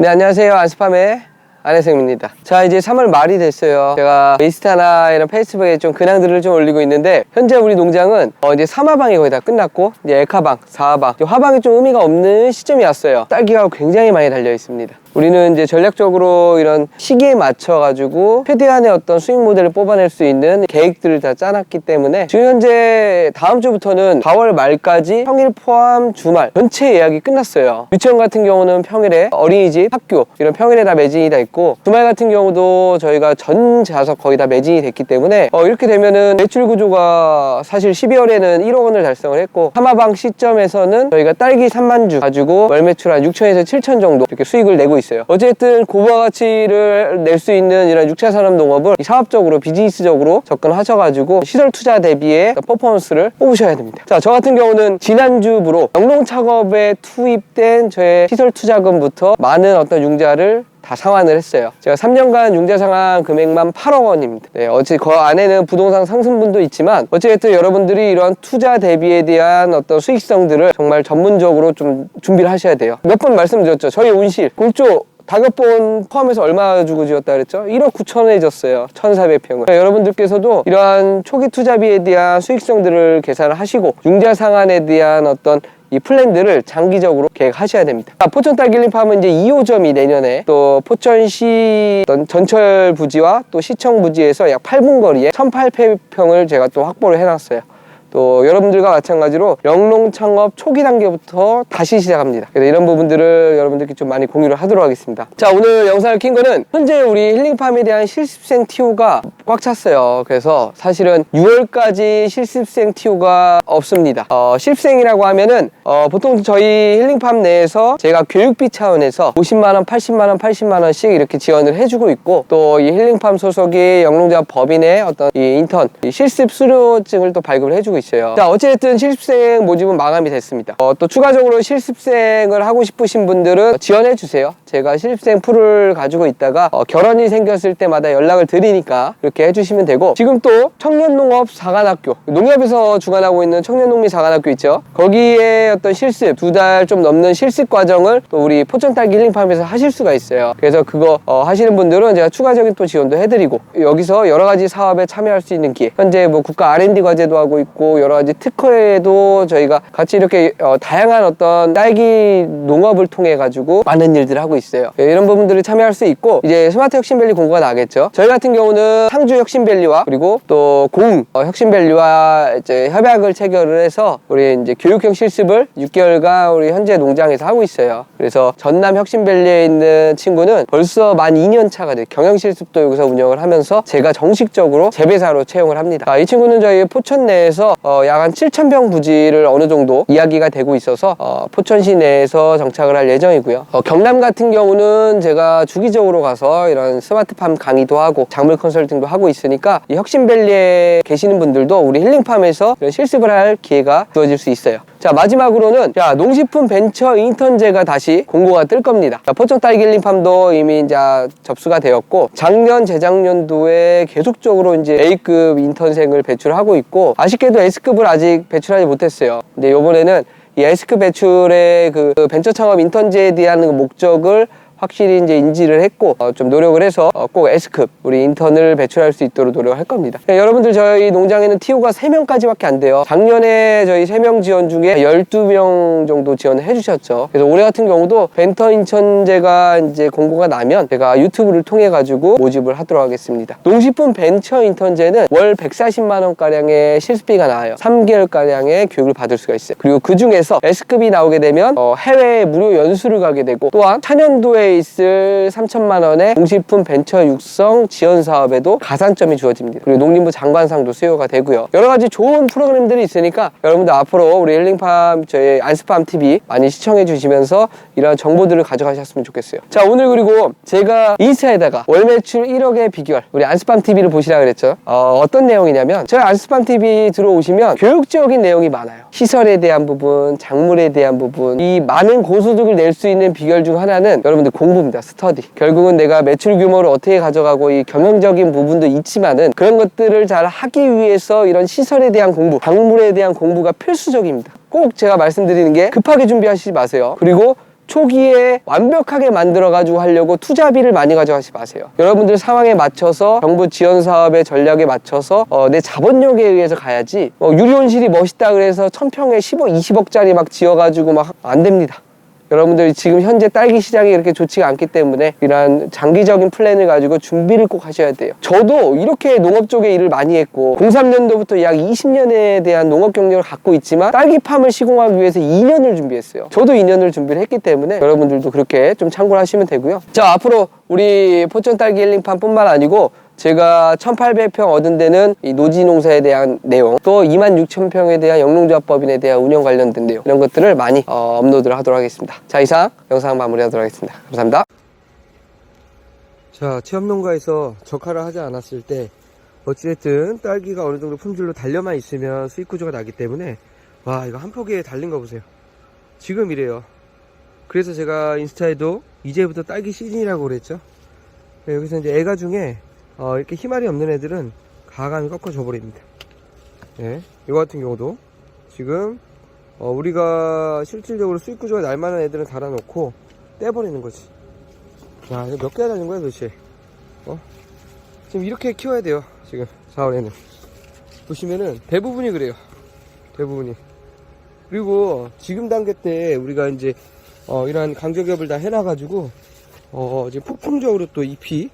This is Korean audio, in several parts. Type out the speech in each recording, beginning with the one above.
네, 안녕하세요. 안스팜의 안혜성입니다. 자, 이제 3월 말이 됐어요. 제가 인스타나 이런 페이스북에 좀 근황들을 좀 올리고 있는데, 현재 우리 농장은 어, 이제 3화방이 거의 다 끝났고, 이제 에카방, 4화방, 이제 화방이 좀 의미가 없는 시점이 왔어요. 딸기가 굉장히 많이 달려 있습니다. 우리는 이제 전략적으로 이런 시기에 맞춰 가지고 최대한의 어떤 수익 모델을 뽑아낼 수 있는 계획들을 다 짜놨기 때문에 지금 현재 다음 주부터는 4월 말까지 평일 포함 주말 전체 예약이 끝났어요. 유치원 같은 경우는 평일에 어린이집, 학교 이런 평일에 다 매진이 다 있고 주말 같은 경우도 저희가 전 좌석 거의 다 매진이 됐기 때문에 어, 이렇게 되면은 매출 구조가 사실 12월에는 1억 원을 달성을 했고 하마방 시점에서는 저희가 딸기 3만 주 가지고 월 매출 한 6천에서 7천 정도 이렇게 수익을 내고 있 어요. 어쨌든 고부가 가치를 낼 수 있는 이런 6차 산업 농업을 사업적으로 비즈니스적으로 접근하셔가지고 시설 투자 대비의 퍼포먼스를 뽑으셔야 됩니다. 자, 저 같은 경우는 지난주부로 영농 작업에 투입된 저의 시설 투자금부터 많은 어떤 융자를 다 상환을 했어요. 제가 3년간 융자 상환 금액만 8억 원입니다. 네, 어찌 그 안에는 부동산 상승분도 있지만 어쨌든 여러분들이 이런 투자 대비에 대한 어떤 수익성들을 정말 전문적으로 좀 준비를 하셔야 돼요. 몇 번 말씀드렸죠. 저희 온실 골조 다격본 포함해서 얼마 주고 지었다 그랬죠? 1억 9천원에 졌어요. 1,400평을. 여러분들께서도 이러한 초기 투자비에 대한 수익성들을 계산을 하시고 융자 상환에 대한 어떤 이 플랜들을 장기적으로 계획하셔야 됩니다. 아, 포천 딸기림 팜은 이제 2호점이 내년에 또 포천시 전철 부지와 또 시청 부지에서 약 8분 거리에 1,800평을 제가 또 확보를 해놨어요. 또 여러분들과 마찬가지로 영농 창업 초기 단계부터 다시 시작합니다. 그래서 이런 부분들을 여러분들께 좀 많이 공유를 하도록 하겠습니다. 자, 오늘 영상을 킨 거는 현재 우리 힐링팜에 대한 실습생 TO가 꽉 찼어요. 그래서 사실은 6월까지 실습생 TO가 없습니다. 어, 실습생이라고 하면은 어, 보통 저희 힐링팜 내에서 제가 교육비 차원에서 50만원, 80만원, 80만원씩 이렇게 지원을 해주고 있고 또 이 힐링팜 소속의 영농자 법인의 어떤 이 인턴, 이 실습 수료증을 또 발급을 해주고 있 어요. 자, 어찌됐든 실습생 모집은 마감이 됐습니다. 어, 또 추가적으로 실습생을 하고 싶으신 분들은 지원해 주세요. 제가 실습생 풀을 가지고 있다가 어, 결혼이 생겼을 때마다 연락을 드리니까 이렇게 해주시면 되고 지금 또 청년농업 사관학교 농협에서 주관하고 있는 청년농민 사관학교 있죠. 거기에 어떤 실습 두 달 좀 넘는 실습 과정을 또 우리 포천딸기 힐링팜에서 하실 수가 있어요. 그래서 그거 어, 하시는 분들은 제가 추가적인 또 지원도 해드리고 여기서 여러 가지 사업에 참여할 수 있는 기회. 현재 뭐 국가 R&D 과제도 하고 여러 가지 특허에도 저희가 같이 이렇게 어, 다양한 어떤 딸기 농업을 통해 가지고 많은 일들을 하고 있어요. 예, 이런 부분들을 참여할 수 있고 이제 스마트 혁신밸리 공고가 나겠죠. 저희 같은 경우는 상주 혁신밸리와 그리고 또 고흥 어, 혁신밸리와 이제 협약을 체결을 해서 우리 이제 교육형 실습을 6개월간 우리 현재 농장에서 하고 있어요. 그래서 전남 혁신밸리에 있는 친구는 벌써 만 2년 차가 돼 경영 실습도 여기서 운영을 하면서 제가 정식적으로 재배사로 채용을 합니다. 아, 이 친구는 저희 포천 내에서 어, 약한 7,000평 부지를 어느 정도 이야기가 되고 있어서 어, 포천시 내에서 정착을 할 예정이고요. 어, 경남 같은 경우는 제가 주기적으로 가서 이런 스마트팜 강의도 하고 작물 컨설팅도 하고 있으니까 이 혁신밸리에 계시는 분들도 우리 힐링팜에서 이런 실습을 할 기회가 주어질 수 있어요. 자 마지막으로는 자 농식품 벤처 인턴제가 다시 공고가 뜰 겁니다. 자, 포천 딸기 힐링팜도 이미 이제 접수가 되었고 작년 재작년도에 계속적으로 이제 A급 인턴생을 배출하고 있고 아쉽게도 S급을 아직 배출하지 못했어요. 근데 이번에는 이 S급 배출의 그 벤처 창업 인턴제에 대한 그 목적을 확실히 이제 인지를 했고 어, 좀 노력을 해서 어, 꼭 S급 우리 인턴을 배출할 수 있도록 노력을 할 겁니다. 네, 여러분들 저희 농장에는 TO가 3명까지밖에 안 돼요. 작년에 저희 3명 지원 중에 12명 정도 지원을 해주셨죠. 그래서 올해 같은 경우도 벤터 인턴제가 이제 공고가 나면 제가 유튜브를 통해 가지고 모집을 하도록 하겠습니다. 농식품 벤처 인턴제는 월 140만 원 가량의 실습비가 나와요. 3개월 가량의 교육을 받을 수가 있어요. 그리고 그 중에서 S급이 나오게 되면 어, 해외에 무료 연수를 가게 되고 또한 차년도에 있을 3천만 원의 농식품 벤처 육성 지원 사업에도 가산점이 주어집니다. 그리고 농림부 장관상도 수여가 되고요. 여러 가지 좋은 프로그램들이 있으니까 여러분들 앞으로 우리 힐링팜 저희 안스팜 TV 많이 시청해 주시면서 이런 정보들을 가져가셨으면 좋겠어요. 자 오늘 그리고 제가 인스타에다가 월 매출 1억의 비결 우리 안스팜 TV를 보시라 그랬죠. 어, 어떤 내용이냐면 저희 안스팜 TV 들어오시면 교육적인 내용이 많아요. 시설에 대한 부분, 작물에 대한 부분 이 많은 고소득을 낼 수 있는 비결 중 하나는 여러분들 공부입니다. 스터디. 결국은 내가 매출 규모를 어떻게 가져가고 이 경영적인 부분도 있지만은 그런 것들을 잘 하기 위해서 이런 시설에 대한 공부, 작물에 대한 공부가 필수적입니다. 꼭 제가 말씀드리는 게 급하게 준비하시지 마세요. 그리고 초기에 완벽하게 만들어가지고 하려고 투자비를 많이 가져가지 마세요. 여러분들 상황에 맞춰서 정부 지원 사업의 전략에 맞춰서 어, 내 자본력에 의해서 가야지 어, 유리온실이 멋있다 그래서 천평에 15, 20억짜리 막 지어가지고 막 안 됩니다. 여러분들 지금 현재 딸기 시장이 그렇게 좋지가 않기 때문에 이러한 장기적인 플랜을 가지고 준비를 꼭 하셔야 돼요. 저도 이렇게 농업 쪽에 일을 많이 했고 03년도부터 약 20년에 대한 농업 경력을 갖고 있지만 딸기팜을 시공하기 위해서 2년을 준비했어요. 저도 2년을 준비를 했기 때문에 여러분들도 그렇게 좀 참고를 하시면 되고요. 자 앞으로 우리 포천 딸기 힐링팜뿐만 아니고 제가 1800평 얻은 데는 이 노지 농사에 대한 내용 또 26,000평에 대한 영농조합법인에 대한 운영 관련된 내용 이런 것들을 많이 어, 업로드를 하도록 하겠습니다. 자 이상 영상 마무리하도록 하겠습니다. 감사합니다. 자 체험농가에서 적화를 하지 않았을 때 어찌됐든 딸기가 어느 정도 품질로 달려만 있으면 수익 구조가 나기 때문에 와 이거 한 포기에 달린 거 보세요. 지금 이래요. 그래서 제가 인스타에도 이제부터 딸기 시즌이라고 그랬죠? 네, 여기서 이제 애가 중에 어, 이렇게 희말이 없는 애들은 가감이 꺾어져 버립니다. 예, 이거 같은 경우도 지금 어, 우리가 실질적으로 수익 구조가 날 만한 애들은 달아놓고 떼버리는 거지. 야, 이거 몇 개나 달린 거야 도대체? 어? 지금 이렇게 키워야 돼요. 지금 4월에는 보시면은 대부분이 그래요. 대부분이. 그리고 지금 단계 때 우리가 이제 어, 이러한 강저기업을 다 해놔가지고 어, 지금 폭풍적으로 또 잎이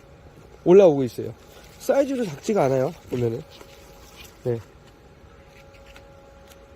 올라오고 있어요. 사이즈도 작지가 않아요, 보면은. 네.